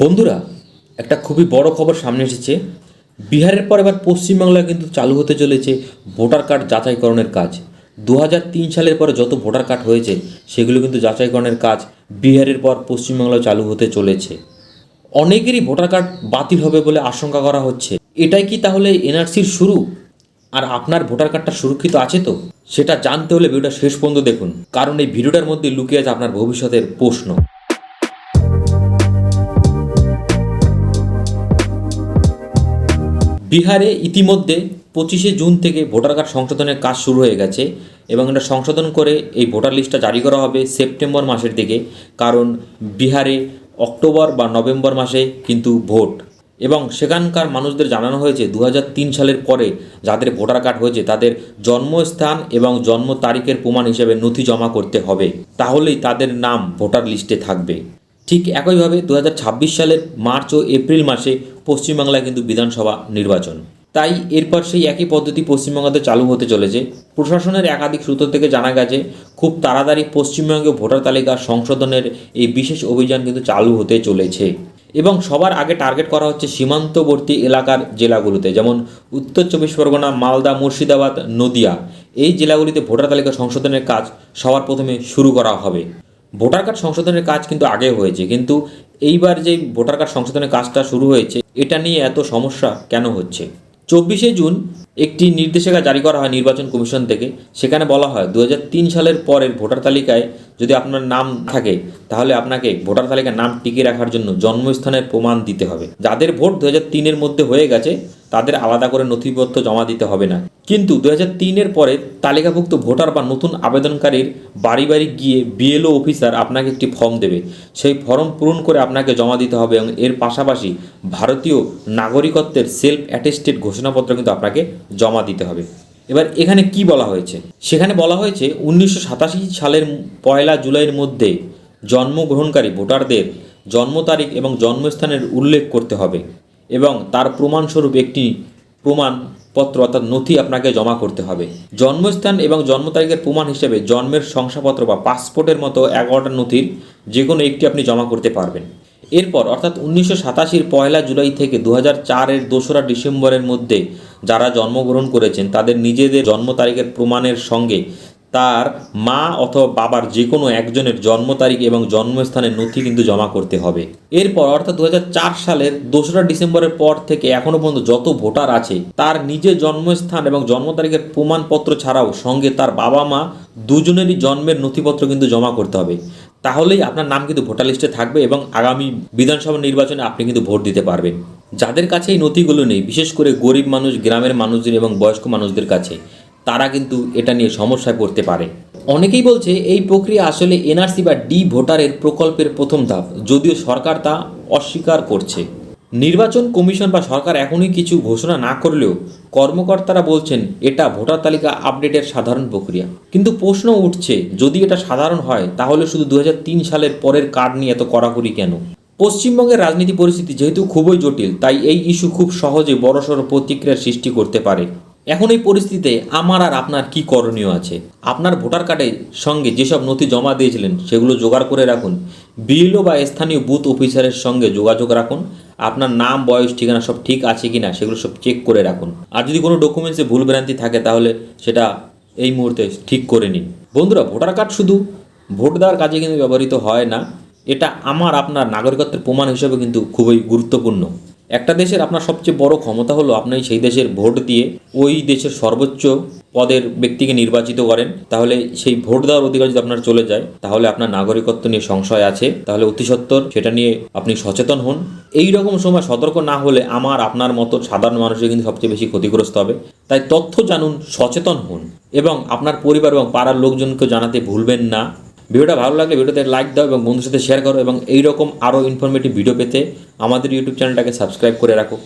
বন্ধুরা, একটা খুবই বড় খবর সামনে এসেছে। বিহারের পর এবার পশ্চিমবাংলায় কিন্তু চালু হতে চলেছে ভোটার কার্ড যাচাইকরণের কাজ। দু সালের পরে যত ভোটার কার্ড হয়েছে, সেগুলো কিন্তু যাচাইকরণের কাজ বিহারের পর পশ্চিমবাংলায় চালু হতে চলেছে। অনেকেরই ভোটার কার্ড বাতিল হবে বলে আশঙ্কা করা হচ্ছে। এটাই কি তাহলে এনআরসির শুরু? আর আপনার ভোটার কার্ডটা সুরক্ষিত আছে তো? সেটা জানতে হলে ভিডিওটা শেষ পর্যন্ত দেখুন। কারণ এই ভিডিওটার মধ্যে লুকিয়ে আছে আপনার ভবিষ্যতের প্রশ্ন। বিহারে ইতিমধ্যে পঁচিশে জুন থেকে ভোটার কার্ড সংশোধনের কাজ শুরু হয়ে গেছে এবং এটা সংশোধন করে এই ভোটার লিস্টটা জারি করা হবে সেপ্টেম্বর মাসের দিকে, কারণ বিহারে অক্টোবর বা নভেম্বর মাসে কিন্তু ভোট। এবং সেখানকার মানুষদের জানানো হয়েছে দু হাজার তিন সালের পরে যাদের ভোটার কার্ড হয়েছে তাদের জন্মস্থান এবং জন্ম তারিখের প্রমাণ হিসেবে নথি জমা করতে হবে। তাহলেই তাদের নাম ভোটার লিস্টে থাকবে। ঠিক একইভাবে দু হাজার ছাব্বিশ সালের মার্চ ও এপ্রিল মাসে পশ্চিমবাংলায় কিন্তু বিধানসভা নির্বাচন। তাই এরপর সেই একই পদ্ধতি পশ্চিমবঙ্গতে চালু হতে চলেছে। প্রশাসনের একাধিক সূত্র থেকে জানা গেছে, খুব তাড়াতাড়ি পশ্চিমবঙ্গে ভোটার তালিকা সংশোধনের এই বিশেষ অভিযান কিন্তু চালু হতে চলেছে। এবং সবার আগে টার্গেট করা হচ্ছে সীমান্তবর্তী এলাকার জেলাগুলোতে, যেমন উত্তর চব্বিশ পরগনা, মালদা, মুর্শিদাবাদ, নদিয়া। এই জেলাগুলিতে ভোটার তালিকা সংশোধনের কাজ সবার প্রথমে শুরু করা হবে। ভোটার কার্ড সংশোধনের কাজ কিন্তু আগে হয়েছে, কিন্তু এইবার যে ভোটার কার্ড সংশোধনের কাজটা শুরু হয়েছে, এটা নিয়ে এত সমস্যা কেন হচ্ছে? চব্বিশে জুন একটি নির্দেশিকা জারি করা হয় নির্বাচন কমিশন থেকে, সেখানে বলা হয় দু হাজার তিন সালের পরের ভোটার তালিকায় যদি আপনার নাম থাকে, তাহলে আপনাকে ভোটার তালিকায় নাম টিকে রাখার জন্য জন্মস্থানের প্রমাণ দিতে হবে। যাদের ভোট দু তিনের মধ্যে হয়ে গেছে তাদের আলাদা করে নথিপত্র জমা দিতে হবে না। কিন্তু দু হাজার তিনের পরে তালিকাভুক্ত ভোটার বা নতুন আবেদনকারীর বাড়ি বাড়ি গিয়ে বিএলও অফিসার আপনাকে একটি ফর্ম দেবে। সেই ফর্ম পূরণ করে আপনাকে জমা দিতে হবে এবং এর পাশাপাশি ভারতীয় নাগরিকত্বের সেলফ অ্যাটেস্টেড ঘোষণাপত্র কিন্তু আপনাকে জমা দিতে হবে। এবার এখানে কি বলা হয়েছে? সেখানে বলা হয়েছে, উনিশশো সাতাশি সালের পয়লা জুলাইয়ের মধ্যে জন্মগ্রহণকারী ভোটারদের জন্ম তারিখ এবং জন্মস্থানের উল্লেখ করতে হবে। এবং তার প্রমাণস্বরূপ একটি প্রমাণপত্র অর্থাৎ নথি আপনাকে জমা করতে হবে। জন্মস্থান এবং জন্ম তারিখের প্রমাণ হিসেবে জন্মের শংসাপত্র বা পাসপোর্টের মতো এগারোটা নথির যে কোনো একটি আপনি জমা করতে পারবেন। এরপর অর্থাৎ উনিশশো সাতাশির পয়লা জুলাই থেকে দু হাজার চারের দোসরা ডিসেম্বরের মধ্যে যারা জন্মগ্রহণ করেছেন, তাদের নিজেদের জন্ম তারিখের প্রমাণের সঙ্গে তার মা অথবা বাবার যে কোনো একজনের জন্ম তারিখ এবং জন্মস্থানের নথি কিন্তু জমা করতে হবে। এরপর অর্থাৎ দু হাজার চার সালের দোসরা ডিসেম্বরের পর থেকে এখনও পর্যন্ত যত ভোটার আছে, তার নিজের জন্মস্থান এবং জন্ম তারিখের প্রমাণপত্র ছাড়াও সঙ্গে তার বাবা মা দুজনেরই জন্মের নথিপত্র কিন্তু জমা করতে হবে। তাহলেই আপনার নাম কিন্তু ভোটার লিস্টে থাকবে এবং আগামী বিধানসভা নির্বাচনে আপনি কিন্তু ভোট দিতে পারবেন। যাদের কাছে এই নথিগুলো নেই, বিশেষ করে গরিব মানুষ, গ্রামের মানুষদের এবং বয়স্ক মানুষদের কাছে তারা কিন্তু এটা নিয়ে সমস্যায় পড়তে পারে। অনেকেই বলছে এই প্রক্রিয়া আসলে এনআরসি বা ডি ভোটারের প্রকল্পের প্রথম ধাপ, যদিও সরকার তা অস্বীকার করছে। নির্বাচন কমিশন বা সরকার এখনই কিছু ঘোষণা না করলেও কর্মকর্তারা বলছেন এটা ভোটার তালিকা আপডেটের সাধারণ প্রক্রিয়া। কিন্তু প্রশ্ন উঠছে, যদি এটা সাধারণ হয়, তাহলে শুধু দু হাজার তিন সালের পরের কার্ড নিয়ে এত কড়াকড়ি কেন? পশ্চিমবঙ্গের রাজনীতি পরিস্থিতি যেহেতু খুবই জটিল, তাই এই ইস্যু খুব সহজে বড়সড় প্রতিক্রিয়ার সৃষ্টি করতে পারে। এখন এই পরিস্থিতিতে আমার আর আপনার কি করণীয় আছে? আপনার ভোটার কার্ডের সঙ্গে যেসব নথি জমা দিয়েছিলেন, সেগুলো জোগাড় করে রাখুন। বিএলও বা স্থানীয় বুথ অফিসারের সঙ্গে যোগাযোগ রাখুন। আপনার নাম, বয়স, ঠিকানা সব ঠিক আছে কি না সেগুলো সব চেক করে রাখুন। আর যদি কোনো ডকুমেন্টসে ভুলভ্রান্তি থাকে, তাহলে সেটা এই মুহূর্তে ঠিক করে নিন। বন্ধুরা, ভোটার কার্ড শুধু ভোট দেওয়ার কাজে কিন্তু ব্যবহৃত হয় না। এটা আমার, আপনার নাগরিকত্বের প্রমাণ হিসেবে কিন্তু খুবই গুরুত্বপূর্ণ। একটা দেশের আপনার সবচেয়ে বড় ক্ষমতা হলো আপনি সেই দেশের ভোট দিয়ে ওই দেশের সর্বোচ্চ পদের ব্যক্তিকে নির্বাচিত করেন। তাহলে সেই ভোট দেওয়ার অধিকার যদি আপনার চলে যায়, তাহলে আপনার নাগরিকত্ব নিয়ে সংশয় আছে। তাহলে অতি সেটা নিয়ে আপনি সচেতন হন। এই রকম সময় সতর্ক না হলে আমার, আপনার মতো সাধারণ মানুষের কিন্তু সবচেয়ে বেশি ক্ষতিগ্রস্ত হবে। তাই তথ্য জানুন, সচেতন হন এবং আপনার পরিবার এবং পাড়ার লোকজনকে জানাতে ভুলবেন না। ভিডিওটা ভালো লাগলে ভিডিওতে লাইক দাও এবং বন্ধুর সাথে শেয়ার করো এবং এইরকম আরও ইনফরমেটিভ ভিডিও পেতে আমাদের ইউটিউব চ্যানেলটাকে সাবস্ক্রাইব করে রাখো।